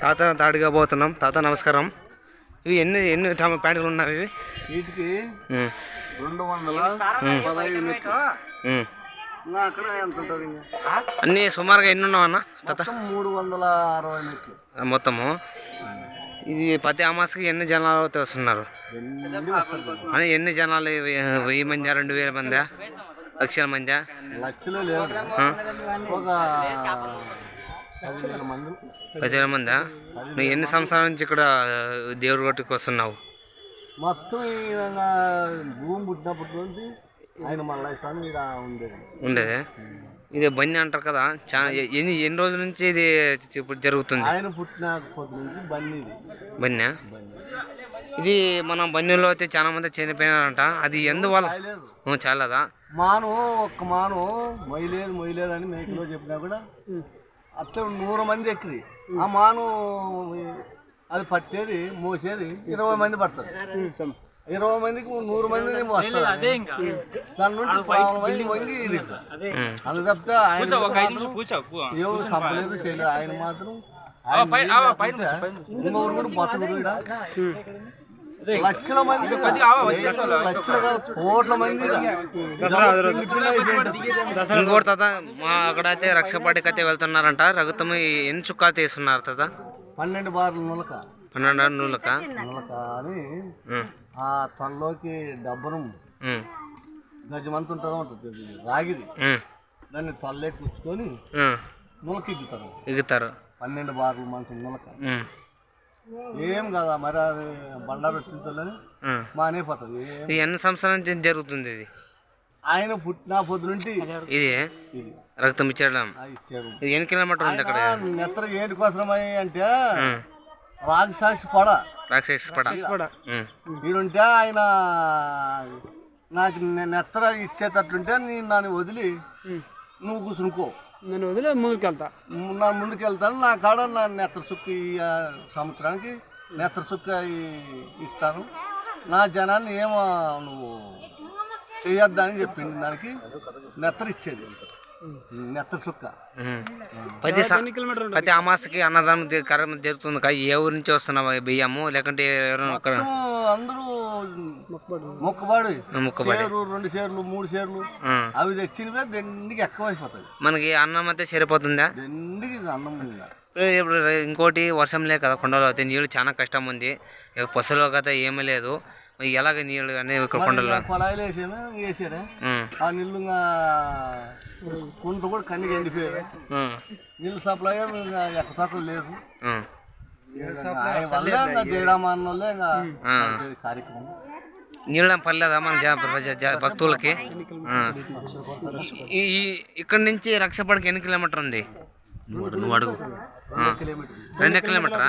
తాత తాడిగా పోతున్నాం. తాత నమస్కారం. ఇవి ఎన్ని ఎన్ని ప్యాంటులు ఉన్నాయి ఇవి? వీటికి రెండు వందల పదహైదు అక్కడ ఎంత ఉంటుంది ఇంకా? అన్నీ సుమారుగా ఎన్ని ఉన్నావు అన్న తాత మూడు వందల అరవై మొత్తము? ఇది ప్రతి అమాసకి ఎన్ని జనాలు అయితే వస్తున్నారు? ఎన్ని జనాలు వెయ్యి మంది రెండు వేల మంది? లక్షల మంది? లక్షలు పదివేల మంది. నువ్వు ఎన్ని సంవత్సరాల నుంచి ఇక్కడ దేవుడి గట్టుకు వస్తున్నావు? మొత్తం ఈ విధంగా భూమి పుట్టినప్పటి నుంచి ఆయన మళ్ళీ స్వామి ఉండేది. ఉండేది? ఇది బన్ని అంటారు కదా చాలా ఎన్ని ఎన్ని రోజుల నుంచి ఇది ఇప్పుడు జరుగుతుంది? ఆయన పుట్టిన కొద్ది నుంచి బన్య బండి ఇది మనం బన్నీలో అయితే చాలా మంది చనిపోయినారంట. అది ఎందువల్ల? లేదు ఉం, చాలదా మాను ఒక్క మాను మొయ్యలేదు మొయ్యలేదు అని మేకలో చెప్పినా కూడా అట్లా నూరు మంది ఎక్కిరి. ఆ మాను అది పట్టేది మోసేది ఇరవై మంది పడుతుంది ఇరవై మందికి నూరు మంది వస్తారు. దాని నుండి మంది. ఉం. అది. తప్పితే ఆయన ఎవరు సంపలేదు చేయలేదు ఆయన మాత్రం ఇంకొకరు కూడా బతకుడు. లక్షల మంది లక్షల లక్షల కాదు, కోట్ల మంది? ఇంకోటి తాత మా అక్కడ అయితే రక్షపాటికి అయితే వెళ్తున్నారంట. రఘుతం ఎన్ని చుక్కాలు తీస్తున్నారు తాత? పన్నెండు బార్లు నులక. పన్నెండు నూలక? నులక అని ఆ. తలలోకి డబ్బను గజమంత ఉంటుందో ఉంటుంది ఇది రాగిది. దాన్ని తల్లే కూర్చుకొని. నులక ఎగ్గుతారు ఎగుతారు పన్నెండు బార్లు మనసు నులక. ఏం కదా మరి అది బండారు వచ్చిందని ఉం. మానేపోతుంది ఎన్ని సంవత్సరాల నుంచి జరుగుతుంది ఇది? ఆయన పుట్టిన పొద్దు నుండి ఇది? ఇది. రక్తం ఇచ్చడం ఇది ఎన్ని కిలోమీటర్ ఉంది అక్కడ? నెత్తర ఏంటి కోసమై అంటే రాగసాక్షి పడ. రాక్షస పడ. ఉం, ఈడుంటే ఆయన నాకు నె- నెత్తర ఇచ్చేటట్లుంటే నేను నన్ను వదిలి నువ్వు కూర్చునుకో నేను వదిలే ముందుకెళ్తా. నా ముందుకు వెళ్తాను నా కాడ నా నెత్తర చుక్క సంవత్సరానికి నెత్తర చుక్క ఇస్తాను. నా జనాన్ని ఏమో నువ్వు చేయొద్దని చెప్పింది దానికి నెత్తర ఇచ్చేది చుక్క. ఉం. ప్రతి ప్రతి అమాసకి అన్నదానం కార్యక్రమం జరుగుతుంది కదా? ఏ ఊరి నుంచి వస్తున్నావు బియ్యము లేకుంటే ఎవరైనా మొత్తం అందరూ మొక్కబాడు. మొక్కుబడి. రెండు షేర్లు మూడు షేర్లు. అవి తెచ్చినవే దండికి ఎక్కువైపోతాయి. మనకి అన్నం అయితే సరిపోతుందా? దండికి అన్నం ఇప్పుడు ఇంకోటి వర్షం లే కదా కొండలో అయితే నీళ్ళు చాలా కష్టం ఉంది. పశువులో కదా ఏమీ లేదు. ఎలాగ నీళ్ళు కానీ ఇక్కడ కొండలో పొలాయిలు వేసాను వేసారా ఉం. ఆ నీళ్ళు కుంట కూడా కన్నికి ఎండిపోయారు. నీళ్ళు సప్లై ఇంకా ఎక్కతక్కువ లేదు. కార్యక్రమం. నీళ్ళ పర్లేదా మన జా- ప్రజ- జా- భక్తులకి? ఈ- ఇక్కడ నుంచి రక్షపడికి ఎన్ని కిలోమీటర్ ఉంది? నువ్వు అడుగు, రెండు కిలోమీటరా?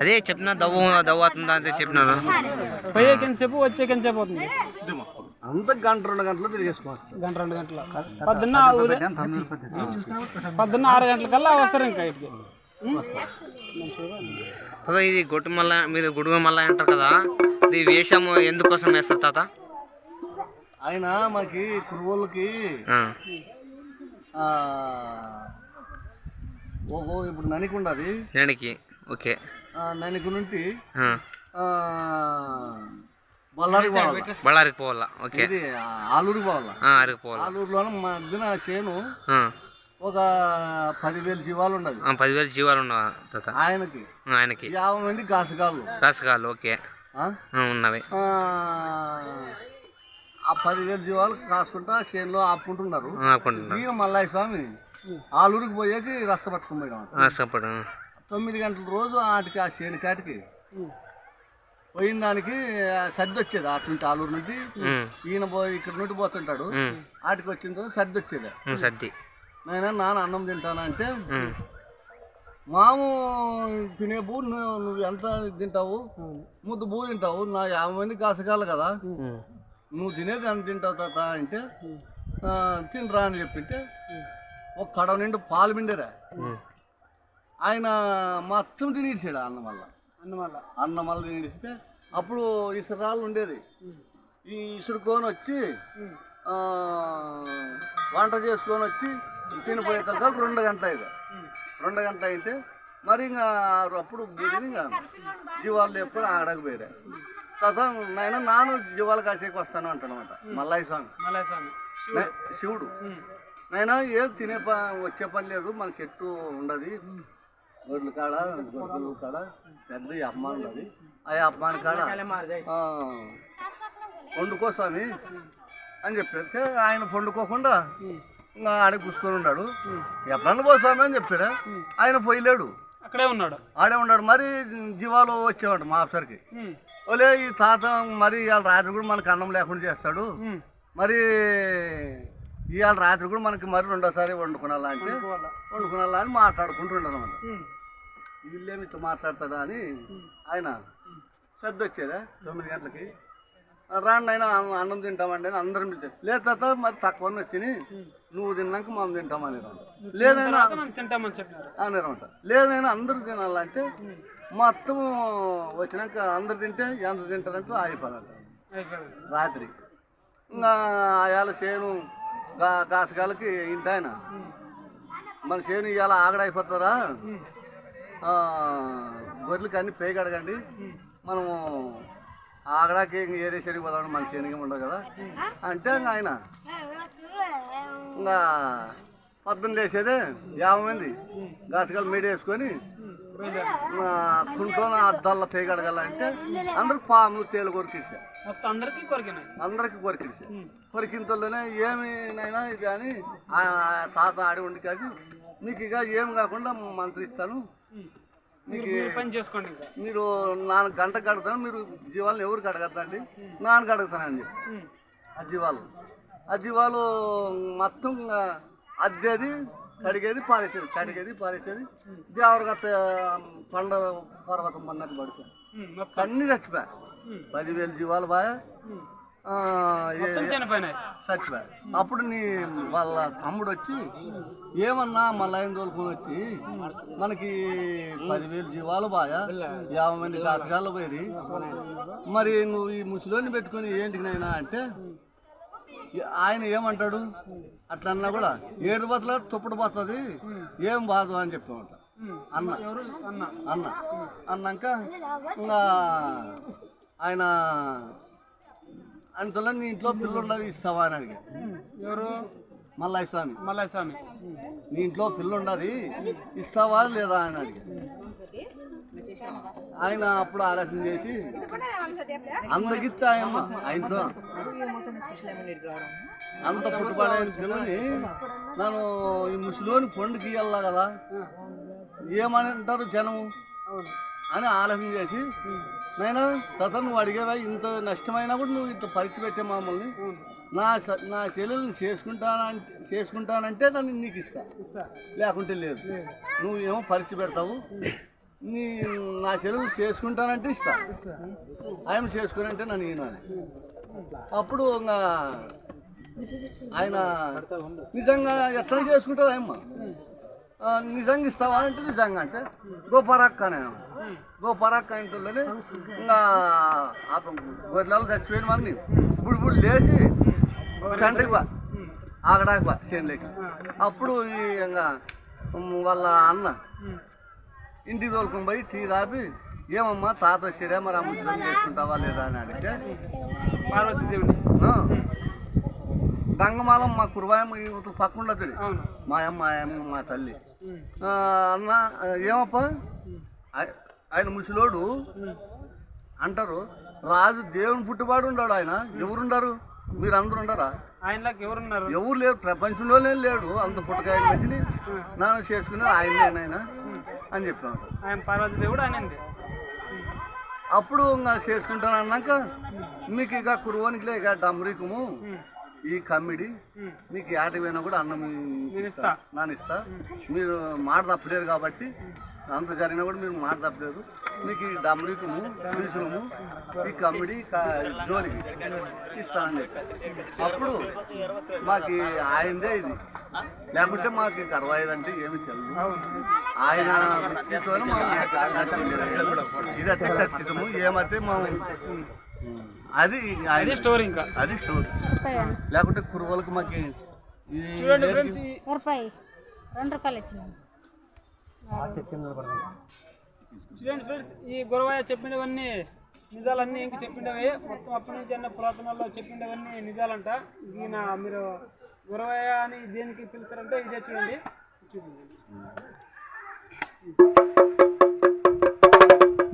అదే చెప్పిన దవ్వు దవ్వు అవుతుందా అని చెప్పినారు పోయే సేపు వచ్చే సేపు అవుతుంది. అంత గంట రెండు గంటలు తిరిగేసుకోవచ్చు గంట రెండు గంటల. పొద్దున్న ఉదయం పొద్దున్న ఆరు గంటలకల్లా వస్తారు ఇంకా తాత ఇది గొట్టు మల్ల మీరు గుడుగు మల్ల అంటారు కదా ఇది వేషము ఎందుకోసం వేస్తారు తాత? ఆయన మాకి కురువులకి ఆ. ఆ, ఓహో ఇప్పుడు ననికి ఉండదు నేనికి ఓకే. ననికి నుండి బళ్ళారికి పోవాలి? బళ్ళారికి పోవాలా? ఓకే. ఇది ఆలూరుకి పోవాలి? ఆ, అరకు పోవాలా. ఆలూరులో మధ్యన చేను. ఒక పదివేలు జీవాలు ఉండదు ఆ, పదివేలు జీవాలు తాత. ఆయనకి. ఆయనకి. యాభై మంది కాసుగాళ్ళు. కాసుకాలు ఓకే. ఉన్నవి. ఆ, ఆ పదివేలు జీవాలు కాసుకుంటా చేనులో ఆపుకుంటున్నారు. ఆ, అనుకుంటున్నా ఈయన మల్లయ్య స్వామి ఆలూరుకి పోయేకి రస్త పట్టుకుని పోయాం ఆ, సపోర్ట్ ఆ. తొమ్మిది గంటల రోజు ఆటికి ఆ చేను కాటికి పోయిన దానికి సర్ది వచ్చేది అటు నుండి ఆలూరు నుండి ఈయన పోయి ఇక్కడ నుండి పోతుంటాడు. ఆటికి వచ్చిన తర్వాత సర్ది వచ్చేది. సర్ది. నాయన నాన్న అన్నం తింటానా అంటే మాము తినే బూ నువ్వు నువ్వు ఎంత తింటావు? ముద్దు బూ తింటావు. నా యాభై మంది కాసగాలి కదా. నువ్వు తినేది ఎంత తింటావు తాత అంటే "ఆ, తినరా అని చెప్పింటే ఒక కడవ నిండు పాలు పిండిరా ఆయన మొత్తం తినిడిచాడు అన్నం వల్ల. అన్నం వల్ల. తినిడిస్తే అప్పుడు ఇసురాళ్ళు ఉండేది. ఈ ఇసురుకొని వచ్చి ఆ, వంట చేసుకొని వచ్చి తినిపోయే తగ్గ రెండు గంటలు అయింది రెండు గంటలు అయితే మరి ఇంకా అప్పుడు బీడిని ఇంకా జీవాలు లేపుకొని ఆడకపోయారు. తర్వాత నాయన నాను జీవాలు కాసేకి వస్తాను అంటానమాట మల్లయ్య స్వామి. మలయ స్వామి. శివుడు. నే- శివుడు ఉమ్. నైనా ఏం తినే ప వచ్చే పని లేదు. మన చెట్టు ఉండదు. గొడ్ల కాడ గొడ్లు కాడ పెద్ద అమ్మ ఉన్నది. ఆ అమ్మాని కాడ ఆ, వండుకో స్వామి అని చెప్పితే ఆయన వండుకోకుండా ఇంకా ఆడే కూర్చుకొని ఉన్నాడు. ఎప్పుడన్నా పో స్వామి అని చెప్పాడు. ఆయన పోయలేడు. అక్కడే ఉన్నాడు. ఆడే ఉన్నాడు. మరి జీవాలు వచ్చేవాడు మా ఆఫీసర్కి. ఓలే ఈ తాత మరి రాత్రి కూడా మనకు అన్నం లేకుండా చేస్తాడు. మరి ఇవాళ రాత్రి కూడా మనకి మరి రెండోసారి వండుకునాలా అంటే. వండుకునాలా అని మాట్లాడుకుంటుండదు ఉమ్. వీళ్ళేమి ఇట్లా మాట్లాడతాడా అని ఆయన శ్రద్ధ వచ్చేదా తొమ్మిది గంటలకి. "ఆ, రాండి ఆయన అన్నం- తింటామండి అని అందరం పిలిచారు. లేదు తాత మరి తక్కువ వచ్చినాయి నువ్వు తిన్నాక మనం తింటామని లేదైనా తర్వాత మనం తింటామని చెప్పినారు అనేరమాట లేదైనా అందరూ తినాలంటే మొత్తం వచ్చినాక అందరు తింటే ఎంత తింటారంటే ఆగిపోదంట. రాత్రి. ఇంకా ఆయాల చేను కాసకాలకి ఇంత ఆయన. మన చేను ఇవాళ ఆగడైపోతారా అయిపోతారా గొర్రెలకి అన్ని పేగి అడగండి. మనము ఆగడాకి ఇంక ఏరే చేనికి పోదాం మన చేనికి ఉండదు కదా. అంటే ఆయన. ఇంకా పొద్దున్న వేసేదే యాభై మంది. గాసకాలు మీడియా వేసుకొని కుంటోన అద్దాల పేగి అడగాలంటే అందరూ పాములు తేలు మొత్తం అందరికీ కొరికినాయి. అందరికి కొరికింది ఉమ్. కొరికింతలోనే ఏమి నైనా ఇది అని తాత ఆడి ఉండి కాదు మీకు ఇక ఏం కాకుండా మంత్రి ఇస్తాను. మీకు మీరు పని చేసుకోండి మీరు నాలుగు గంట కడతాను మీరు జీవాలను ఎవరికి అడగద్దండి? చెప్పి ఉమ్. ఆ జీవాలు. ఆ జీవాలు మొత్తం అద్దెది కడిగేది పారేసేది కడిగేది పారేసేది. దేవరగత్త పండ పర్వతం పన్నట్టు పడుతుంది అన్నీ చచ్చిపోయా. పదివేలు జీవాలు బాగా చచ్చిపోయారు అప్పుడు నీ వాళ్ళ తమ్ముడు వచ్చి ఏమన్నా మళ్ళీ ఆయన తోలుకొని వచ్చి మనకి పదివేలు జీవాలు బాయా యాభై మంది పోయి మరి నువ్వు ఈ ముసలోని పెట్టుకొని ఏంటికి నైనా అంటే ఆయన ఏమంటాడు? అట్లా అన్నా కూడా ఏడు బతల తుప్పటి పోతుంది. ఏం బాధ అని చెప్పామంట. అన్న. అన్న. అన్న అన్నాక ఇంకా ఆయన అంతలో నీ ఇంట్లో పిల్లలు ఉండదు ఇస్తావా? అని అడిగా. ఉమ్. ఎవరు? మల్లయ్య స్వామి. మల్లయ్య స్వామి. నీ ఇంట్లో పిల్లలు ఉండదు ఇస్తావా లేదా? అని అడిగా. ఆయన అప్పుడు ఆలోచన చేసి అందకిస్తే ఆయన ఆయనతో అంత పుట్టుబడైన పిల్లని నేను ఈ ముసలోని పండుగ ఇయ్యాలా కదా. ఏమని అంటారు జనము? అని ఆలోచన చేసి నేను తత నువ్వు అడిగేవా? ఇంత నష్టమైనా కూడా నువ్వు ఇంత పరీక్ష పెట్టే మమ్మల్ని. నా నా చెల్లెల్ని చేసుకుంటానంటే చేసుకుంటానంటే నన్ను నీకు ఇస్తా ఇస్తా. లేకుంటే లేదు. నువ్వు ఏమో పరీక్ష పెడతావు. నీ నా చెల్లెలు చేసుకుంటానంటే ఇస్తా. ఆయన చేసుకునంటే నన్ను ఈయన అప్పుడు ఇంకా ఆయన నిజంగా ఎట్లా చేసుకుంటావు ఆయమ్మ? నిజంగా ఇస్తావా అంటే నిజంగా అంటే గోపరక్క నేను గోపరక్క ఇంట్లోనే ఇంకా గొర్రెలు చచ్చిపోయిన మంది ఇప్పుడు ఇప్పుడు లేచి తండ్రికి బా ఆగడానికి బా చేనులోకి. అప్పుడు ఈ ఇంకా వాళ్ళ అన్న ఇంటికి తోలుకొని పోయి టీ తాపి ఏమమ్మా తాత వచ్చాడే? మరి ఆ ముసలి చేసుకుంటావా లేదా? అని అడిగితే పార్వతీదేవుని. "ఆ, గంగమాలం మా కురువాయమ్మ ఇవతల పక్క ఉండదు అవును. మా అమ్మ మా అమ్మ మా తల్లి. అన్న ఏమప్పా? ఆయ- ఆయన ముసలోడు. అంటారు రాజు దేవుని పుట్టుబాటు ఉన్నాడు ఆయన. ఎవరుండరు? మీరు అందరు ఉండరా ఆయనలోకి ఎవరున్నారు? ఎవరు లేరు ప్రపంచంలోనే లేడు. అంత పుట్టకాయ మంచిని నాన్న చేసుకుని ఆయనేనాయన అని చెప్పాను ఆయన పార్వతీదేవుడు ఆయనంది అప్పుడు ఇంకా చేసుకుంటాను అన్నాక మీకు ఇక కురువానికి ఇక డమరికము ఈ కమ్మిడి మీకు ఏటకి పోయినా కూడా అన్నం నేను ఇస్తా నాన్న ఇస్తా. మీరు మాట తప్పలేరు కాబట్టి అంత జరిగినా కూడా మీరు మాట తప్పలేదు. మీకు ఈ డమరికము త్రిశూలము ఈ కమిడి కా- జోలికి ఇస్తానని చెప్పారు. అప్పుడు మాకు ఆయనదే ఇది. లేకుంటే మాకు ఇంక అరవై ఐదు అంటే ఏమి తెలియదు ఆయన ఇది అంటే ఖచ్చితము. ఏమైతే మా అది ఆయన స్టోరీ ఇంకా. అది స్టోరీ లేకుంటే కురువలకు మాకు ఇది చూడండి ఫ్రెండ్స్ ఈ రూపాయి రెండు రూపాయలు చూడండి ఫ్రెండ్స్ ఈ గురవయ్య చెప్పినవన్నీ నిజాలన్నీ ఇంక చెప్పిండవి మొత్తం అప్పటి నుంచి అన్న పురాతనాల్లో చెప్పిండవన్నీ నిజాలంట. ఈయన మీరు గురవయ్య అని దేనికి పిలుస్తారంటే ఇదే చూడండి.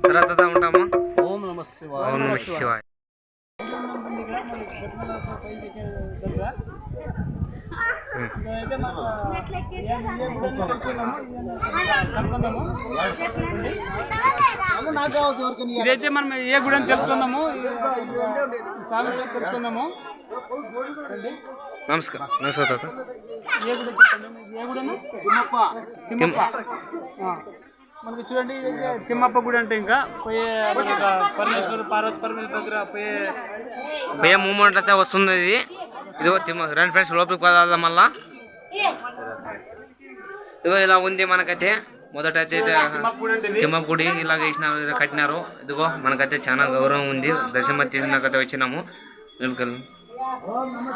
చూడండి ఉంటామా? ఓం నమ శివాయ. ఓం నమ శివాయ. ఇదైతే మనం ఏ గుడి అని తెలుసుకుందాము? స్వామి తెలుసుకుందాము. రండి. నమస్కారం. నమస్కారం తాత. మనకి చూడండి తిమ్మప్ప గుడి అంటే ఇంకా పోయే పరమేశ్వర పార్వతి పరమేశ్వర దగ్గర పోయే భయ మూమెంట్ అయితే వస్తుంది ఇది. ఇదిగో తిమ్మ రెండు ఫ్రెండ్స్ లోపలికి పోదాం మళ్ళా. ఇదిగో ఇలా ఉంది మనకైతే. మొదట అయితే తిమ్మప్ప గుడి అంటే ఇది తిమ్మ గుడి ఇలాగ వేసినారు కట్టినారు. ఇదిగో మనకైతే చాలా గౌరవం ఉంది. దర్శనం తీసినాకైతే వచ్చినాము. వెల్కమ్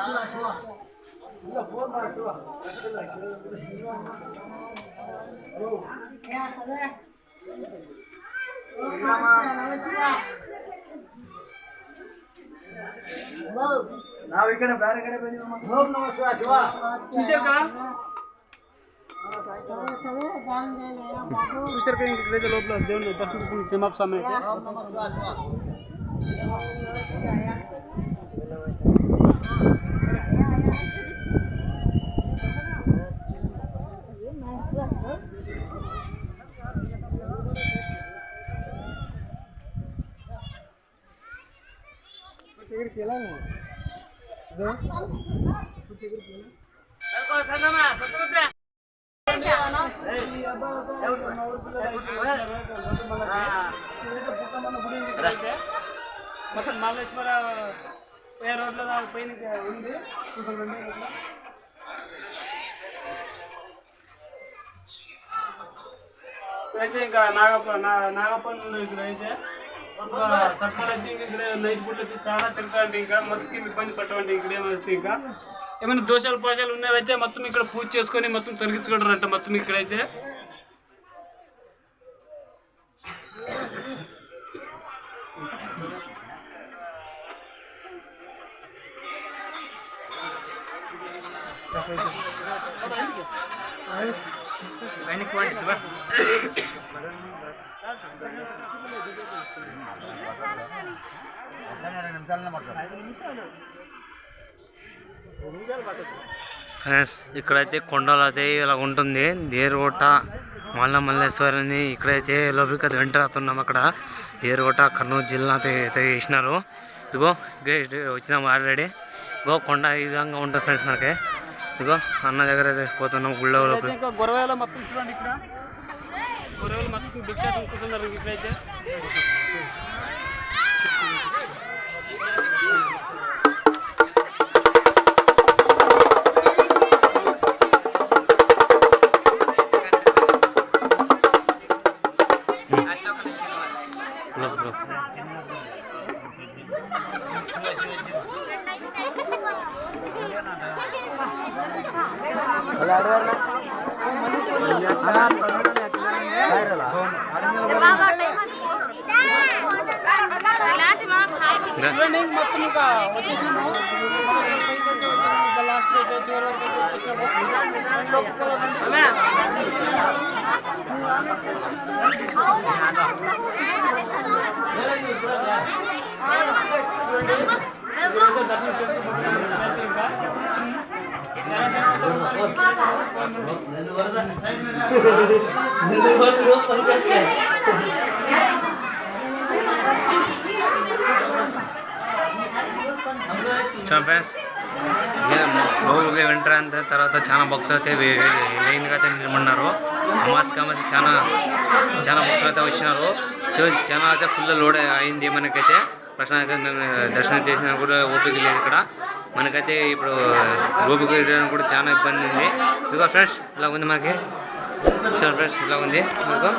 చూశారు కదా చూశారు కదా ఇంక ఇక్కడైతే లోపల దేవుని దర్శనం చేసుకుని తిమ్మప్ప స్వామి అయితే మొత్తం మల్లేశ్వర పోయే రోడ్లో దాని పైన ఉంది చూడండి లోపల. ఇక్కడైతే ఇంకా నాగప్ప నా నాగప్ప పైన ఉంది. అయితే ఇంకా సర్కార్ అయితే ఇంకా ఇక్కడ నైట్ పూట అయితే చాలా తిరుగుతాండి ఇంకా. మనసుకి ఇబ్బంది పట్టవండి ఇక్కడ ఏమొస్తే ఇంకా. ఏమైనా దోషాలు పోషాలు ఉన్నవైతే మొత్తం ఇక్కడ పూజ చేసుకొని మొత్తం తొలగించుకుంటారంట మొత్తం ఇక్కడైతే. ఫ్రెండ్స్ ఇక్కడైతే కొండలు అయితే ఇలా ఉంటుంది. దేరుగొట్ట మల్ల మల్లేశ్వరిని ఇక్కడైతే లోపలికి అయితే ఎంటర్ అవుతున్నాం అక్కడ. దేరుగొట్ట కర్నూలు జిల్లా అయితే అయితే వేసినారు. ఇదిగో వచ్చినాము ఆల్రెడీ ఇదిగో కొండ ఈ విధంగా ఉంటుంది ఫ్రెండ్స్ మనకి. ఇదిగో అన్న దగ్గర అయితే పోతున్నాం గుళ్ళో ఇంకా గొరవేల మొత్తం చూడండి ఇక్కడ. గొరవేలు మొత్తం భిక్షాటం కూర్చున్నారు ఇక్కడైతే. దర్శనం చేసుకుంటున్నాము ఇక్కడైతే ఫ్రెండ్స్. లోపలికి ఎంటర్ తర్వాత చాలా భక్తులు అయితే లైన్గా అయితే నిలబడినారు. అమాస్కి అమాస్కి చాలా చాలా భక్తులు అయితే వచ్చినారు. సో చాలా అయితే ఫుల్ లోడ్ అయింది మనకైతే. ప్రశ్న మేము దర్శనం చేసిన కూడా ఓపిక లేదు ఇక్కడ. మనకైతే ఇప్పుడు ఓపిక చేయడానికి కూడా చాలా ఇబ్బంది ఉంది. ఇదిగో ఫ్రెండ్స్ ఇలా ఉంది మనకి. చూడండి ఫ్రెండ్స్ ఇలా ఉంది మీకు